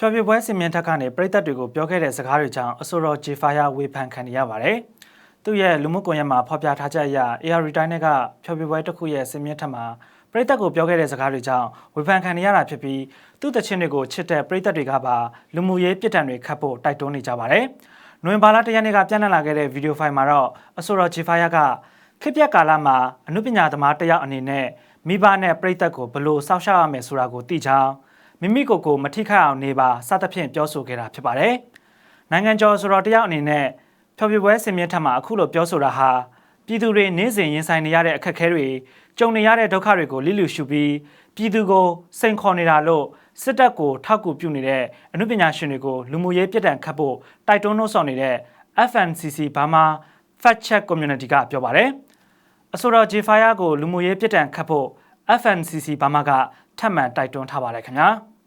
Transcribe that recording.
ဖျော်ဖြေပွဲစင်မြင့်ထက်ကနေပြည်သက်တွေကိုပြောခဲ့တဲ့စကားတွေကြောင့်အဆိုတော်ဂျေဖာယာဝေဖန်ခံနေရပါတယ်။သူ့ရဲ့လူမှုကွန်ရက်မှာဖော်ပြထားချက်အရ AR တိုင်းကဖျော်ဖြေပွဲတစ်ခုရဲ့စင်မြင့်ထက်မှာပြည်သက်ကိုပြောခဲ့တဲ့စကားတွေကြောင့်ဝေဖန်ခံနေရတာဖြစ်ပြီးသူ့တခြင်းတွေကိုချစ်တဲ့ပြည်သက်တွေကပါလူမှုရေးပြစ်ဒဏ်တွေခတ်ဖို့တိုက်တွန်းနေကြပါတယ်။နိုဝင်ဘာလတရက်နေ့ကပြန့်နှံ့လာခဲ့တဲ့ဗီဒီယိုဖိုင်မှာတော့အဆိုတော်ဂျေဖာယာကခေတ်ပြက်ကာလမှာအမှုပညာသမားတစ်ယောက်အနေနဲ့မိဘနဲ့ပြည်သက်ကိုဘယ်လိုစောင့်ရှောက်ရမယ်ဆိုတာကိုသိချောင်း မိမိကိုယ်ကိုမထိခိုက်အောင်နေပါစသဖြင့်ပြောဆိုခဲ့တာဖြစ်ပါတယ်။နိုင်ငံကျော်ဆိုတော့တယောက်အနေနဲ့ဖျော်ဖြေပွဲစင်မြင့်ထက်မှာအခုလိုပြောဆိုတာဟာပြည်သူတွေနေ့စဉ်ရင်ဆိုင်နေရတဲ့အခက်အခဲတွေကြုံနေရတဲ့ဒုက္ခတွေကိုလိလူရှုပြီးပြည်သူကိုစိန်ခေါ်နေတာလို့စစ်တပ်ကိုထောက်ကူပြုနေတဲ့အမှုပညာရှင်တွေကိုလူမှုရေးပြည်တံခတ်ဖို့တိုက်တွန်းနှိုးဆော်နေတဲ့ FNCC ဘာမာ Fact Check Community ကပြောပါတယ်။အဆိုတော် J-Fire ကိုလူမှုရေးပြည်တံခတ်ဖို့ FNCC ဘာမာကထပ်မံတိုက်တွန်းထားပါတယ်ခင်ဗျာ။